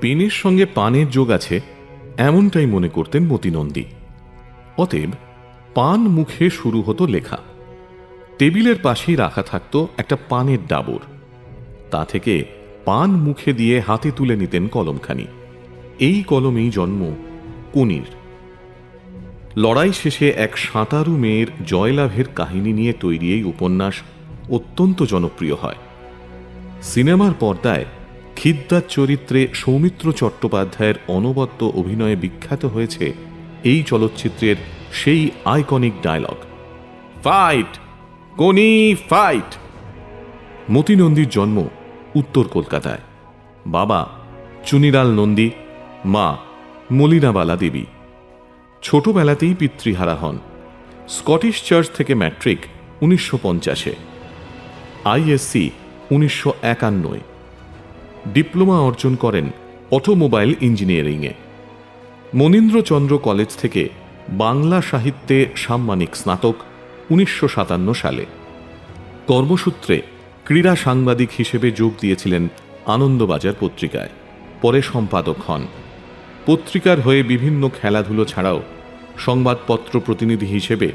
পেনের সঙ্গে পানের যোগ আছে, এমনটাই মনে করতেন মতিনন্দী। অতএব পান মুখে শুরু হতো লেখা। টেবিলের পাশেই রাখা থাকতো একটা পানের ডাবর। তা থেকে পান মুখে দিয়ে হাতে তুলে নিতেন কলমখানি। এই কলমেই জন্ম কনির। লড়াই শেষে এক সাঁতারু মেয়ের জয়লাভের কাহিনী নিয়ে তৈরি এই উপন্যাস অত্যন্ত জনপ্রিয় হয়। সিনেমার পর্দায় খিদ্দার চরিত্রে সৌমিত্র চট্টোপাধ্যায়ের অনবদ্য অভিনয়ে বিখ্যাত হয়েছে এই চলচ্চিত্রের সেই iconic dialogue. Fight, Koni fight. Moti নন্দীর জন্ম উত্তর কলকাতায়। বাবা চুনিলাল নন্দী, মা মলিনাবালা দেবী। ছোটবেলাতেই পিতৃহারা হন। স্কটিশ চার্চ থেকে ম্যাট্রিক উনিশশো পঞ্চাশে। আইএসসি উনিশশো একান্নয়। ডিপ্লোমা অর্জন করেন অটোমোবাইল ইঞ্জিনিয়ারিংয়ে। মনীন্দ্রচন্দ্র কলেজ থেকে বাংলা সাহিত্যে সাম্মানিক স্নাতক উনিশশো সাতান্ন সালে। কর্মসূত্রে ক্রীড়া সাংবাদিক হিসেবে যোগ দিয়েছিলেন আনন্দবাজার পত্রিকায়। পরে সম্পাদক হন। পত্রিকার হয়ে বিভিন্ন খেলাধুলো ছাড়াও সংবাদপত্র প্রতিনিধি হিসেবে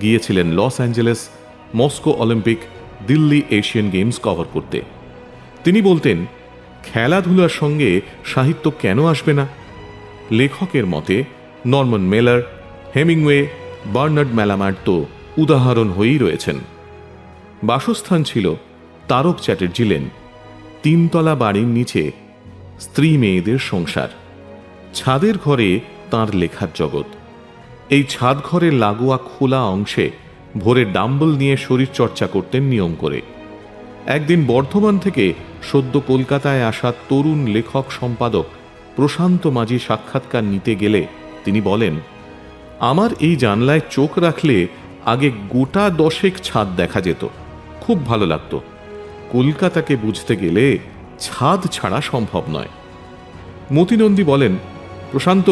গিয়েছিলেন Los Angeles, Moscow Olympic, Delhi Asian games cover করতে। তিনি বলতেন খেলাধুলার সঙ্গে সাহিত্য কেন আসবে না? লেখকের মতে, নর্মন মেলার, হেমিংওয়ে, বার্নার্ড ম্যালামার্ট তো উদাহরণ হয়েই রয়েছেন। বাসস্থান ছিল তারক চ্যাটার্জি লেন, তিনতলা বাড়ির নিচে স্ত্রী মেয়েদের সংসার। ছাদের ঘরে তার লেখার জগৎ। এই ছাদ ঘরের লাগোয়া খোলা অংশে ভোরে ডাম্বল নিয়ে শরীর চর্চা করতেন নিয়ম করে। একদিন বর্ধমান থেকে সদ্য কলকাতায় আসা তরুণ লেখক সম্পাদক প্রশান্ত মাঝি সাক্ষাৎকার নিতে গেলে তিনি বলেন, আমার এই জানলায় চোখ রাখলে আগে গোটা দশেক ছাদ দেখা যেত। খুব ভালো লাগতো। কলকাতাকে বুঝতে গেলে ছাদ ছাড়া সম্ভব নয়। মতিনন্দী বলেন, প্রশান্ত,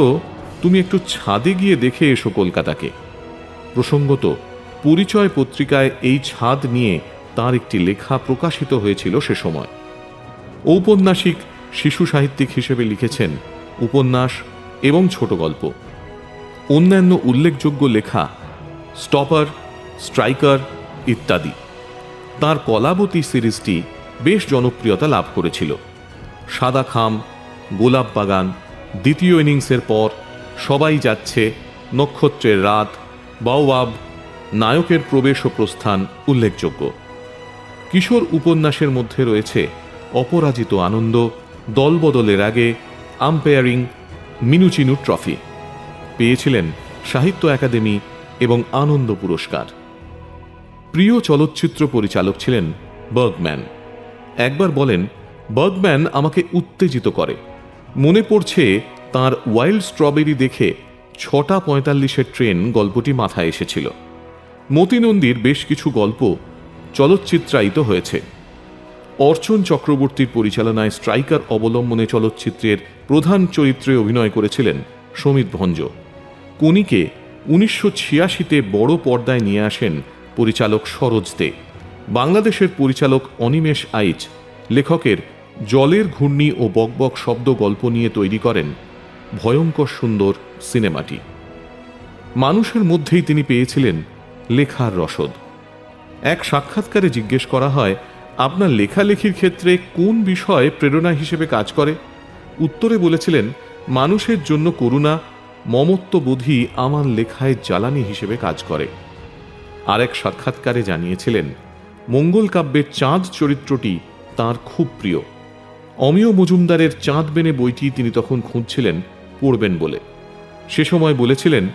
তুমি একটু ছাদে গিয়ে দেখে এসো কলকাতাকে। প্রসঙ্গত, পরিচয় পত্রিকায় এই ছাদ নিয়ে তার একটি লেখা প্রকাশিত হয়েছিল সে সময়। ঔপন্যাসিক শিশু সাহিত্যিক হিসেবে লিখেছেন উপন্যাস এবং ছোট গল্প। অন্যান্য উল্লেখযোগ্য লেখা স্টপার, স্ট্রাইকার ইত্যাদি। তার কলাবতী সিরিজটি বেশ জনপ্রিয়তা লাভ করেছিল। সাদা খাম, গোলাপ বাগান, দ্বিতীয় ইনিংসের পর সবাই যাচ্ছে নক্ষত্রের রাত, বাওয়াব, নায়কের প্রবেশ ও প্রস্থান উল্লেখযোগ্য। কিশোর উপন্যাসের মধ্যে রয়েছে অপরাজিত আনন্দ, দলবদলের আগে আম্পায়ারিং মিনুচিনু ট্রফি পেয়েছিলেন সাহিত্য একাডেমি এবং আনন্দ পুরস্কার। প্রিয় চলচ্চিত্র পরিচালক ছিলেন বার্গম্যান। একবার বলেন, বার্গম্যান আমাকে উত্তেজিত করে। মনে পড়ছে তার ওয়াইল্ড স্ট্রবেরি দেখে ছটা পঁয়তাল্লিশের ট্রেন গল্পটি মাথায় এসেছিল। মতিনন্দীর বেশ কিছু গল্প চলচ্চিত্রায়িত হয়েছে। অর্চন চক্রবর্তীর পরিচালনায় স্ট্রাইকার অবলম্বনে চলচ্চিত্রের প্রধান চরিত্রে অভিনয় করেছিলেন সমিত ভঞ্জ। কনিকে উনিশশো ছিয়াশিতে বড় পর্দায় নিয়ে আসেন পরিচালক সরোজ দে। বাংলাদেশের পরিচালক অনিমেষ আইচ। লেখকের জলের ঘূর্ণি ও বকবক শব্দ গল্প নিয়ে তৈরি করেন ভয়ঙ্কর সুন্দর সিনেমাটি। মানুষের মধ্যেই তিনি পেয়েছিলেন লেখার রসদ। এক সাক্ষাৎকারে জিজ্ঞেস করা হয়, আপনার লেখালেখির ক্ষেত্রে কোন বিষয় প্রেরণা হিসেবে কাজ করে? উত্তরে বলেছিলেন, মানুষের জন্য করুণা মমত্ববোধই আমার লেখায় জ্বালানি হিসেবে কাজ করে। আরেক সাক্ষাৎকারে জানিয়েছিলেন, মঙ্গল কাব্যের চাঁদ চরিত্রটি তার খুব প্রিয়। অমিয় মজুমদারের চাঁদ বেনে বইটি তিনি তখন খুঁজছিলেন, পড়বেন বলে। সে সময় বলেছিলেন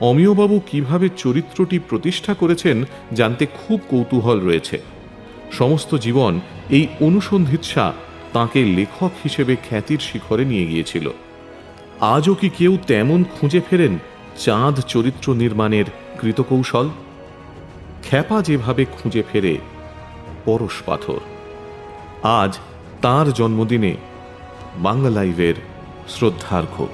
অমিয়বাবু কীভাবে চরিত্রটি প্রতিষ্ঠা করেছেন জানতে খুব কৌতূহল রয়েছে। সমস্ত জীবন এই অনুসন্ধিৎসা তাঁকে লেখক হিসেবে খ্যাতির শিখরে নিয়ে গিয়েছিল। আজও কি কেউ তেমন খুঁজে ফেরেন চাঁদ চরিত্র নির্মাণের কৃতকৌশল? খ্যাপা যেভাবে খুঁজে ফেরে, পরশ পাথর। আজ তার জন্মদিনে বাংলা লাইভের শ্রদ্ধার্ঘ্য